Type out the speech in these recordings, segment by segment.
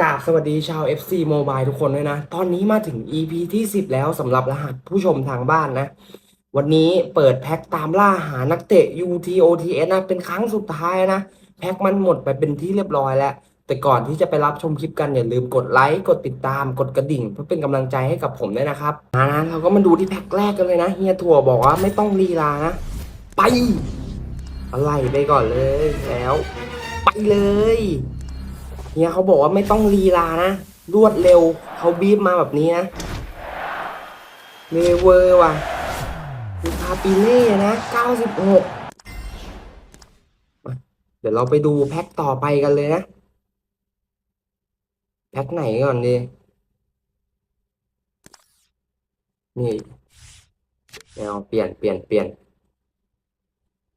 กราบสวัสดีชาว FC Mobile ทุกคนด้วยนะ ตอนนี้มาถึง EP ที่ 10 แล้วสำหรับรหัสผู้ชมทางบ้านนะ วันนี้เปิดแพ็คตามล่าหานักเตะ UTOTS นะ เป็นครั้งสุดท้ายนะ แพ็คมันหมดไปเป็นที่เรียบร้อยแล้ว แต่ก่อนที่จะไปรับชมคลิปกัน อย่าลืมกดไลค์กดติดตามกดกระดิ่ง เพื่อเป็นกำลังใจให้กับผมด้วยนะครับอ่านะเราก็มาดูที่แพ็คแรกกันเลยนะเฮียถั่วบอกว่าไม่ต้องลีลานะ ไปอะไรไปก่อนเลยแล้ว ไปเลย เฮียเขาบอกว่าไม่ต้องลีลานะ รวดเร็ว เขาบีบมาแบบนี้นะเลเวอร์ว่ะลูคาปิเล่นะ 96 เดี๋ยวเราไปดูแพ็คต่อไปกันเลยนะ แพ็คไหนก่อนดี นี่เอาเปลี่ยนเปลี่ยนเปลี่ยน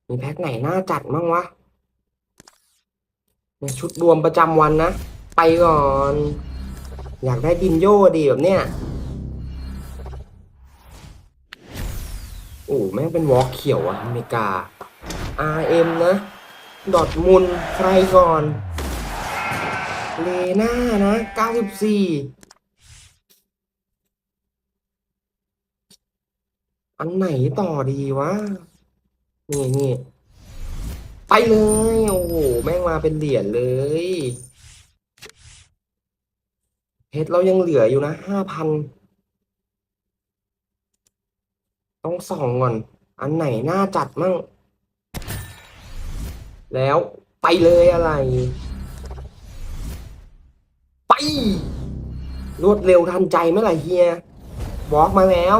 มีแพ็คไหนน่าจัดมั่งวะ เนี่ยชุดรวมประจำวันนะ ไปก่อน อยากได้ดินโยดีแบบเนี้ยโอ้แม่งเป็นวอล์กเขียวอะอเมริกา RM นะ ดอทมุนใครก่อน เลน่านะ 94 อันไหนต่อดีวะ นี่นี่ ไปเลย โอ้โห แม่งมาเป็นเหรียญเลยเพชรเรายังเหลืออยู่นะห้าพันต้องส่องก่อน อันไหนน่าจัดมั่ง แล้วไปเลยอะไร ไป รวดเร็วทันใจไหมล่ะเฮียบล็อกมาแล้ว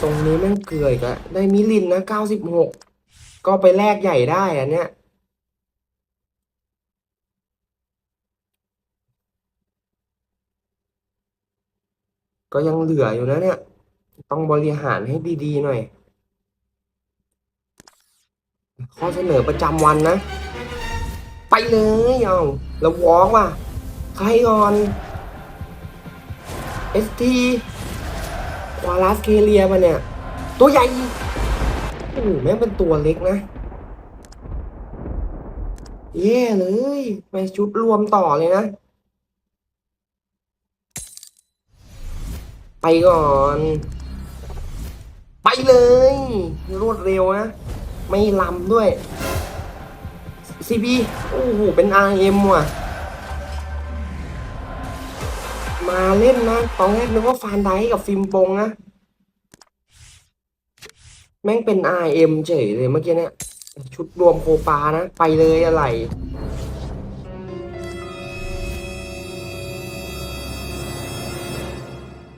ทรงนี้แม่งเกลืออีกะได้มิลินนะเก้าสิบหก ก็ไปแลกใหญ่ได้อันเนี้ยก็ยังเหลืออยู่นะเนี่ย ต้องบริหารให้ดีๆหน่อย ข้อเสนอประจำวันนะ ไปเลยเอาแล้ววอล์กว่ะ ใครก่อน ST ควาลัสเคเลียมาเนี่ย ตัวใหญ่ อ้โหแม่งเป็นตัวเล็กนะแย่เลยไปชุดรวมต่อเลยนะ ไปก่อน ไปเลย รวดเร็วนะ ไม่ลำด้วย CB โอ้โห เป็น RM ว่ะ มาเล่นนะ ตอนแรกนึกว่าฟานไดกับฟิล์มปงนะ แม่งเป็น RM เฉยเลยเมื่อกี้เนี่ย ชุดรวมโคปานะ ไปเลยอะไร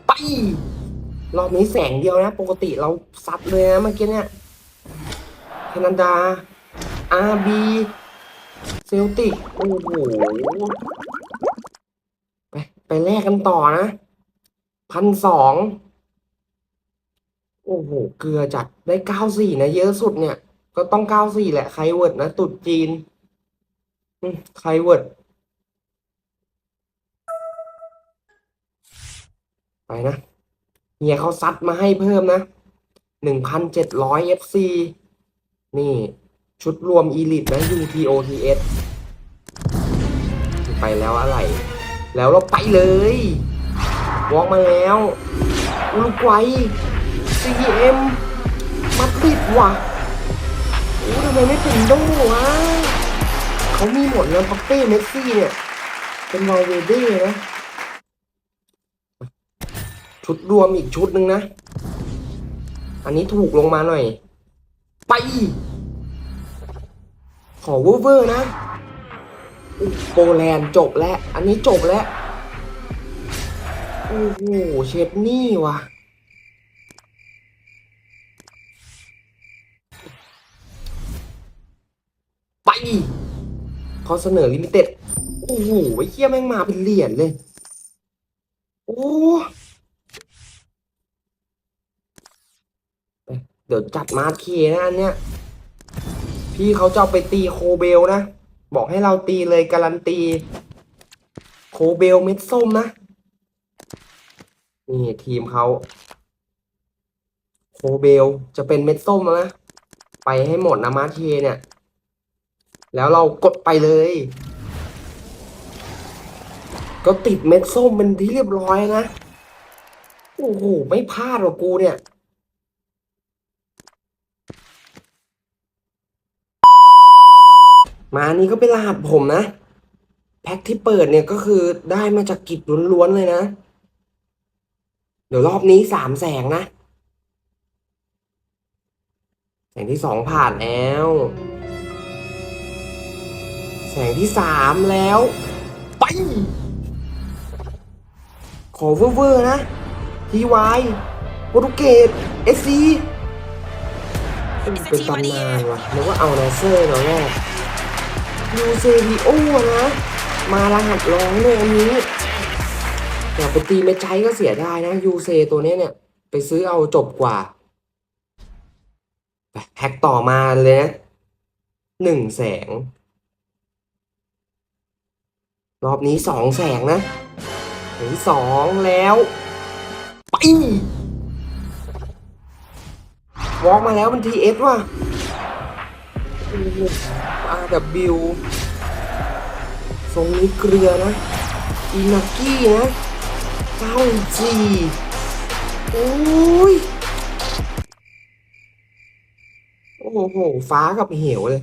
ไป รอบนี้แสงเดียวนะ ปกติเราซัดเลยนะเมื่อกี้เนี่ยแคนาดา RB เซลติก โอ้โห ไป ไปแลกกันต่อนะพันสอง โอ้โห เกลือจัดได้เก้าสี่นะ เยอะสุดเนี่ย ก็ต้องเก้าสี่แหละไคเวิร์ดนะตุดจีนไคเวิร์ดไปนะเฮียเขาซัดมาให้เพิ่มนะหนึ่งพันเจ็ดร้อย FC นี่ ชุดรวมอีลิตนะ UTOTS ไปแล้วอะไร แล้วเราไปเลยวอล์กมาแล้วอุรุกวัย CM มาดริดว่ะโอ้ทำไมไม่เป็นโดวะเขามีหมดแล้วปัปเป้เมสซี่เนี่ย เป็นวาลเวเด้นะชุดรวมอีกชุดหนึ่งนะ อันนี้ถูกลงมาหน่อย ไป ขอเวอร์เวอร์นะโปแลนด์จบแล้ว อันนี้จบแล้ว โอ้โห เชฟนี่ว่ะ ไปเขาเสนอลิมิเต็ดโอ้โหไอ้เหี้ยแม่งมาเป็นเหรียญเลย โอ้เดี๋ยวจัดมาเคนะอันเนี้ย พี่เขาจะเอาไปตีโคเบลนะ บอกให้เราตีเลยการันตี โคเบลเม็ดส้มนะ นี่ทีมเขาโคเบลจะเป็นเม็ดส้มแล้วนะ ไปให้หมดนะมาเคเนี่ย แล้วเรากดไปเลย ก็ติดเม็ดส้มเป็นที่เรียบร้อยนะ โอ้โห ไม่พลาดหรอกกูเนี่ย มานี่ก็เป็นรหัสผมนะ แพ็คที่เปิดเนี่ยก็คือได้มาจากกิจล้วนๆเลยนะ เดี๋ยวรอบนี้สามแสงนะ แสงที่สองผ่านแล้ว แสงที่สามแล้ว ไป ขอเวอร์ๆนะทีวายโปรตุเกสเอสซีเป็นตำนานว่ะนึกว่าเอาแนเซอร์เนาะแรกยูเซบีโอนะ มารหัสร้องเลยอันนี้อยากไปตีไม่ใจก็เสียได้นะยูเซตัวเนี้ยเนี่ย ไปซื้อเอาจบกว่าไปแพ็คต่อมาเลยนะหนึ่งแสง รอบนี้สองแสงนะถึงสองแล้วไปวอล์กมาแล้วมันทีเอสว่ะอาดับบิวทรงนี้เกลือนะอีนากี้นะเก้าจีโอ้ย โอ้โห ฟ้ากับเหวเลย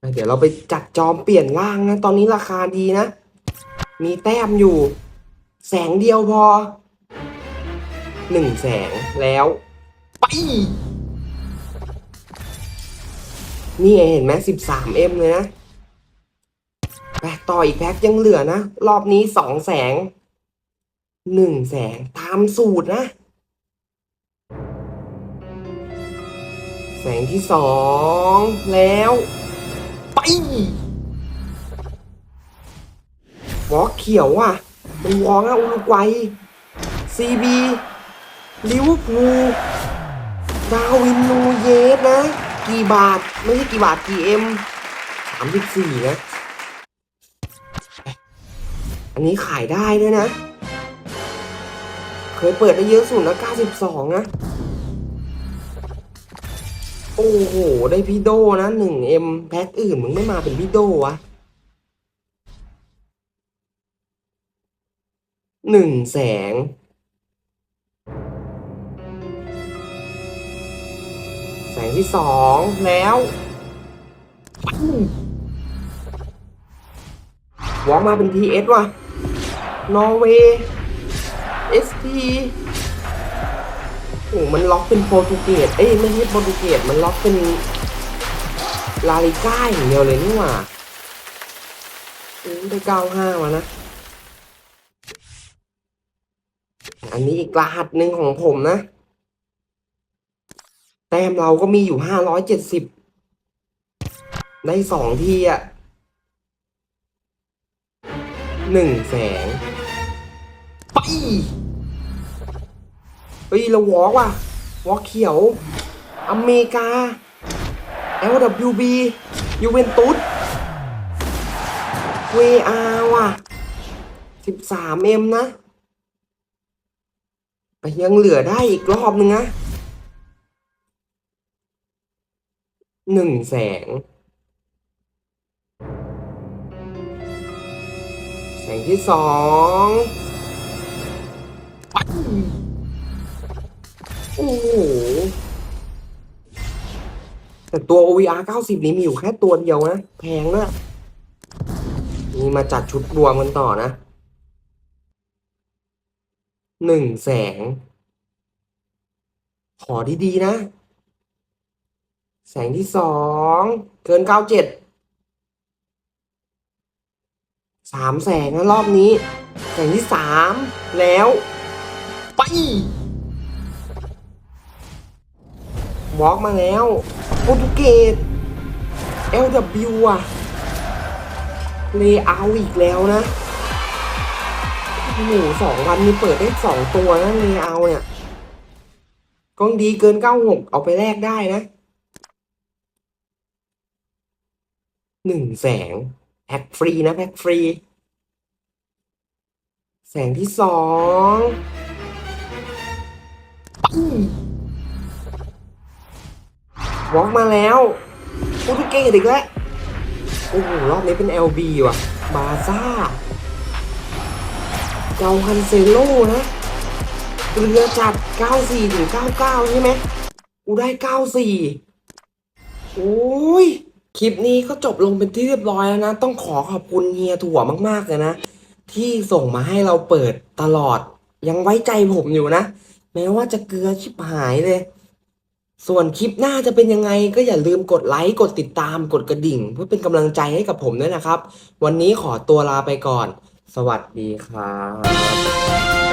เดี๋ยวเราไปจัดจอมเปลี่ยนร่างนะ ตอนนี้ราคาดีนะ มีแต้มอยู่ แสงเดียวพอหนึ่งแสงแล้วไปนี่ไงเห็นไหมสิบสามเอ็มเลยนะไปต่ออีกแพ็คยังเหลือนะ รอบนี้สองแสงหนึ่งแสงตามสูตรนะ แสงที่สองแล้ว วอเขียวอะ มันวอลอะอุรุกวัยซีบีลิเวอร์พูลดาวินนูเยสนะ กี่บาท ไม่ใช่กี่บาท กี่เอ็มสามสิบสี่นะ อันนี้ขายได้ด้วยนะ เคยเปิดได้เยอะสุดนะเก้าสิบสองนะ โอ้โห ได้พี่โดนะหนึ่งเอ็มแพ็คอื่นมึงไม่มาเป็นพี่โดวะหนึ่งแสง แสงที่สองแล้ววอลมาเป็นทีเอสว่ะนอร์เวย์เอสที โอ้มันล็อกเป็นโปรตุเกสเอ้ยไม่ใช่โปรตุเกสมันล็อกเป็นลาลิก้าอย่างเดียวเลยนี่หว่าอ้ยได้เก้าห้ามานะ อันนี้อีกรหัสหนึ่งของผมนะ แต้มเราก็มีอยู่ห้าร้อยเจ็ดสิบได้สองทีอะหนึ่งแสงไป เฮ้ยเราวอล์กว่ะวอล์กเขียว อเมริกา LWB ยูเวนตุส VR ว่ะ 13M นะแต่ยังเหลือได้อีกรอบนึงนะหนึ่งแสง แสงที่สอง โอ้โหแต่ตัว OVR 90 นี้มีอยู่แค่ตัวเดียวนะ แพงด้วยนี่มาจัดชุดรวมกันต่อนะหนึ่งแสง ขอดีๆนะ แสงที่สองเกินเก้าเจ็ดสามแสงนะรอบนี้ แสงที่สามแล้ว ไป วอล์กมาแล้วโปรตุเกส LW อะเลเอาอีกแล้วนะโอ้โหสองวันนี้เปิดได้สองตัวนะเลเอาเนี่ยกองดีเกินเก้าหกเอาไปแลกได้นะหนึ่งแสงแพ็คฟรีนะแพ็คฟรี แสงที่สอง วอล์กมาแล้วโปรตุเกสอีกแล้วโอ้โหรอบนี้เป็น LB ว่ะ บาซ่าเกาคันเซโลนะเรือจัด 94ถึง99 ใช่ไหมกูได้ 94 โอ้ย คลิปนี้ก็จบลงเป็นที่เรียบร้อยแล้วนะ ต้องขอขอบคุณเฮียถั่วมากๆเลยนะ ที่ส่งมาให้เราเปิดตลอด ยังไว้ใจผมอยู่นะ แม้ว่าจะเกลือชิบหายเลย ส่วนคลิปหน้าจะเป็นยังไงก็อย่าลืมกดไลค์ กดติดตาม กดกระดิ่ง เพื่อเป็นกำลังใจให้กับผมด้วยนะครับ วันนี้ขอตัวลาไปก่อน สวัสดีครับ